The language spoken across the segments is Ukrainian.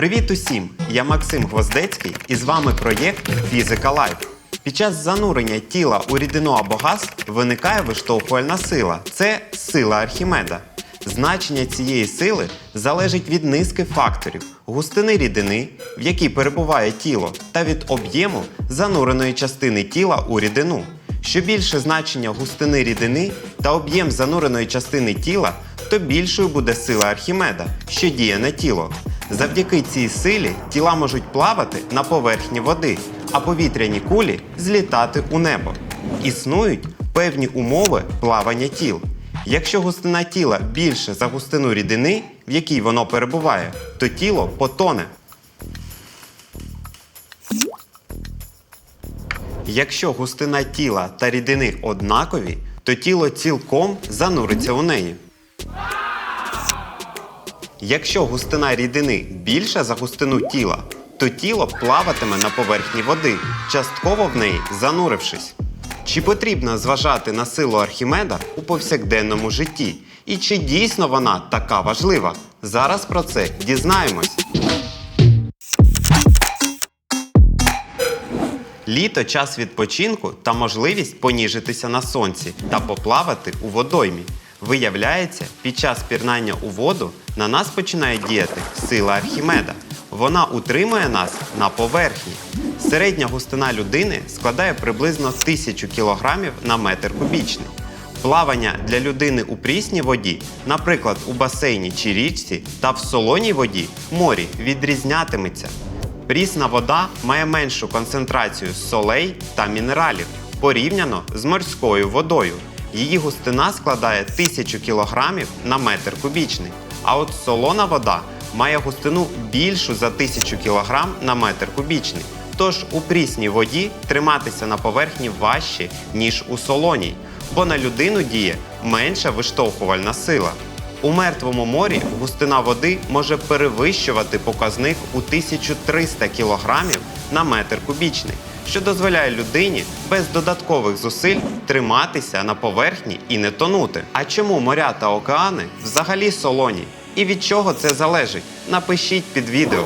Привіт усім! Я Максим Гвоздецький і з вами проєкт Фізика Лайф. Під час занурення тіла у рідину або газ виникає виштовхувальна сила. Це сила Архімеда. Значення цієї сили залежить від низки факторів: густини рідини, в якій перебуває тіло, та від об'єму зануреної частини тіла у рідину. Що більше значення густини рідини та об'єм зануреної частини тіла, то більшою буде сила Архімеда, що діє на тіло. Завдяки цій силі тіла можуть плавати на поверхні води, а повітряні кулі злітати у небо. Існують певні умови плавання тіл. Якщо густина тіла більше за густину рідини, в якій воно перебуває, то тіло потоне. Якщо густина тіла та рідини однакові, то тіло цілком зануриться у неї. Якщо густина рідини більша за густину тіла, то тіло плаватиме на поверхні води, частково в неї занурившись. Чи потрібно зважати на силу Архімеда у повсякденному житті? І чи дійсно вона така важлива? Зараз про це дізнаємось. Літо час відпочинку та можливість поніжитися на сонці та поплавати у водоймі. Виявляється, під час пірнання у воду на нас починає діяти сила Архімеда. Вона утримує нас на поверхні. Середня густина людини складає приблизно 1000 кг на метр кубічний. Плавання для людини у прісній воді, наприклад, у басейні чи річці, та в солоній воді морі відрізнятиметься. Прісна вода має меншу концентрацію солей та мінералів порівняно з морською водою. Її густина складає 1000 кг на метр кубічний. А от солона вода має густину більшу за 1000 кг на метр кубічний. Тож у прісній воді триматися на поверхні важче, ніж у солоній, бо на людину діє менша виштовхувальна сила. У мертвому морі густина води може перевищувати показник у 1300 кг на метр кубічний, що дозволяє людині без додаткових зусиль триматися на поверхні і не тонути. А чому моря та океани взагалі солоні? І від чого це залежить? Напишіть під відео.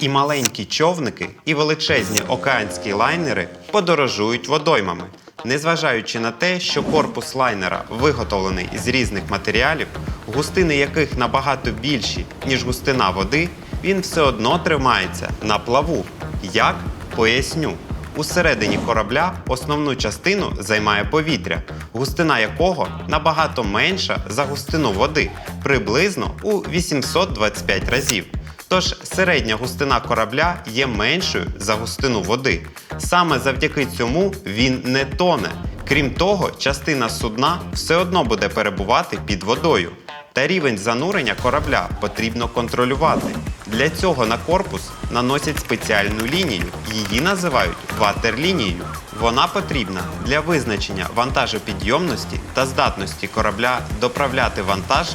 І маленькі човники, і величезні океанські лайнери подорожують водоймами. Незважаючи на те, що корпус лайнера виготовлений з різних матеріалів, густини яких набагато більші, ніж густина води, він все одно тримається на плаву. Як? Поясню. Усередині корабля основну частину займає повітря, густина якого набагато менша за густину води, приблизно у 825 разів. Тож середня густина корабля є меншою за густину води. Саме завдяки цьому він не тоне. Крім того, частина судна все одно буде перебувати під водою. Та рівень занурення корабля потрібно контролювати. Для цього на корпус наносять спеціальну лінію. Її називають ватерлінією. Вона потрібна для визначення вантажопідйомності та здатності корабля доправляти вантаж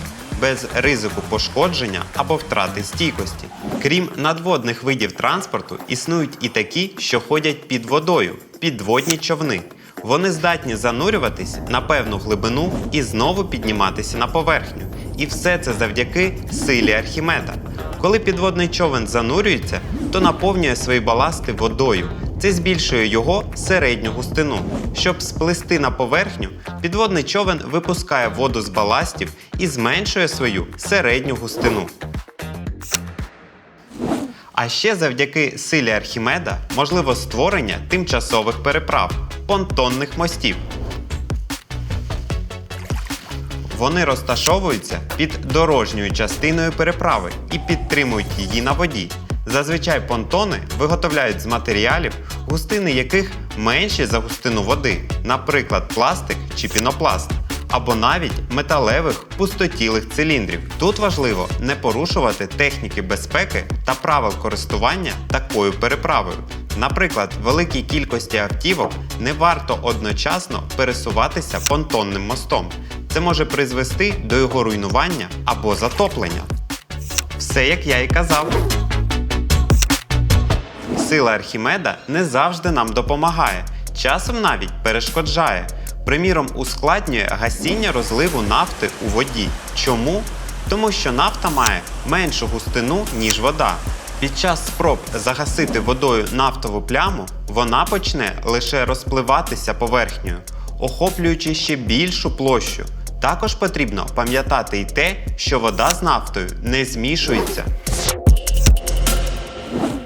без ризику пошкодження або втрати стійкості. Крім надводних видів транспорту, існують і такі, що ходять під водою підводні човни. Вони здатні занурюватись на певну глибину і знову підніматися на поверхню. І все це завдяки силі Архімеда. Коли підводний човен занурюється, то наповнює свої баласти водою. Це збільшує його середню густину. Щоб сплисти на поверхню, підводний човен випускає воду з баластів і зменшує свою середню густину. А ще завдяки силі Архімеда можливо створення тимчасових переправ понтонних мостів. Вони розташовуються під дорожньою частиною переправи і підтримують її на воді. Зазвичай понтони виготовляють з матеріалів, густини яких менші за густину води, наприклад, пластик чи пінопласт, або навіть металевих пустотілих циліндрів. Тут важливо не порушувати техніки безпеки та правил користування такою переправою. Наприклад, великій кількості автівок не варто одночасно пересуватися понтонним мостом. Це може призвести до його руйнування або затоплення. Все як я і казав. Сила Архімеда не завжди нам допомагає, часом навіть перешкоджає. Приміром, ускладнює гасіння розливу нафти у воді. Чому? тому що нафта має меншу густину, ніж вода. Під час спроб загасити водою нафтову пляму, вона почне лише розпливатися поверхнею, охоплюючи ще більшу площу. Також потрібно пам'ятати й те, що вода з нафтою не змішується.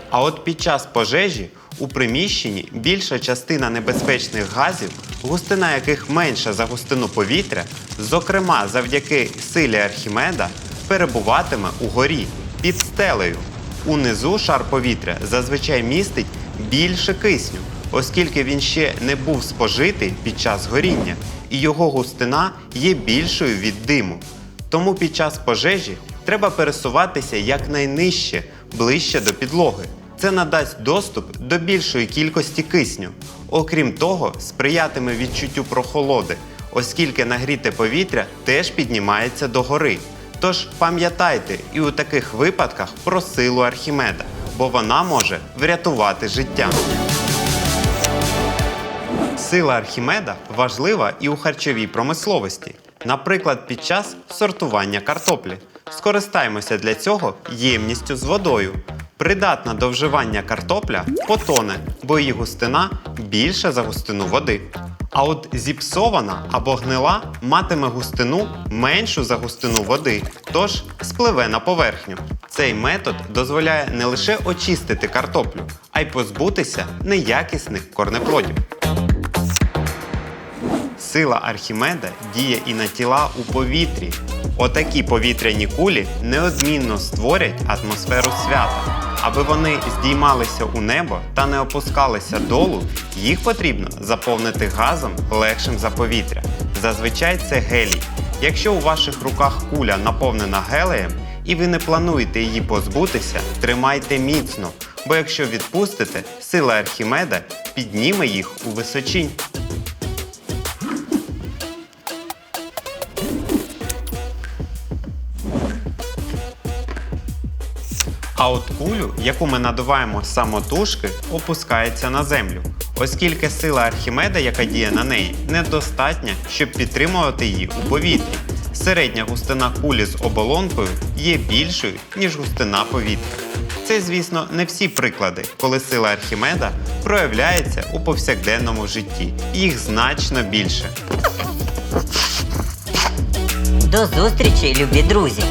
А от під час пожежі у приміщенні більша частина небезпечних газів, густина яких менша за густину повітря, зокрема завдяки силі Архімеда, перебуватиме угорі під стелею. Унизу шар повітря зазвичай містить більше кисню, оскільки він ще не був спожитий під час горіння, і його густина є більшою від диму. Тому під час пожежі треба пересуватися якнайнижче, ближче до підлоги. Це надасть доступ до більшої кількості кисню. Окрім того, сприятиме відчуттю прохолоди, оскільки нагріте повітря теж піднімається догори. Тож пам'ятайте і у таких випадках про силу Архімеда, бо вона може врятувати життя. Сила Архімеда важлива і у харчовій промисловості, наприклад, під час сортування картоплі. Скористаємося для цього ємністю з водою. Придатна до вживання картопля потоне, бо її густина більша за густину води. А от зіпсована або гнила матиме густину меншу за густину води, тож спливе на поверхню. Цей метод дозволяє не лише очистити картоплю, а й позбутися неякісних корнеплодів. Сила Архімеда діє і на тіла у повітрі. Отакі повітряні кулі неодмінно створять атмосферу свята. Аби вони здіймалися у небо та не опускалися долу, їх потрібно заповнити газом легшим за повітря. Зазвичай це гелій. Якщо у ваших руках куля наповнена гелеєм і ви не плануєте її позбутися, тримайте міцно, бо якщо відпустите, сила Архімеда підніме їх у височінь. А от кулю, яку ми надуваємо самотужки, опускається на землю, оскільки сила Архімеда, яка діє на неї, недостатня, щоб підтримувати її у повітрі. Середня густина кулі з оболонкою є більшою, ніж густина повітря. Це, звісно, не всі приклади, коли сила Архімеда проявляється у повсякденному житті. Їх значно більше. До зустрічі, любі друзі!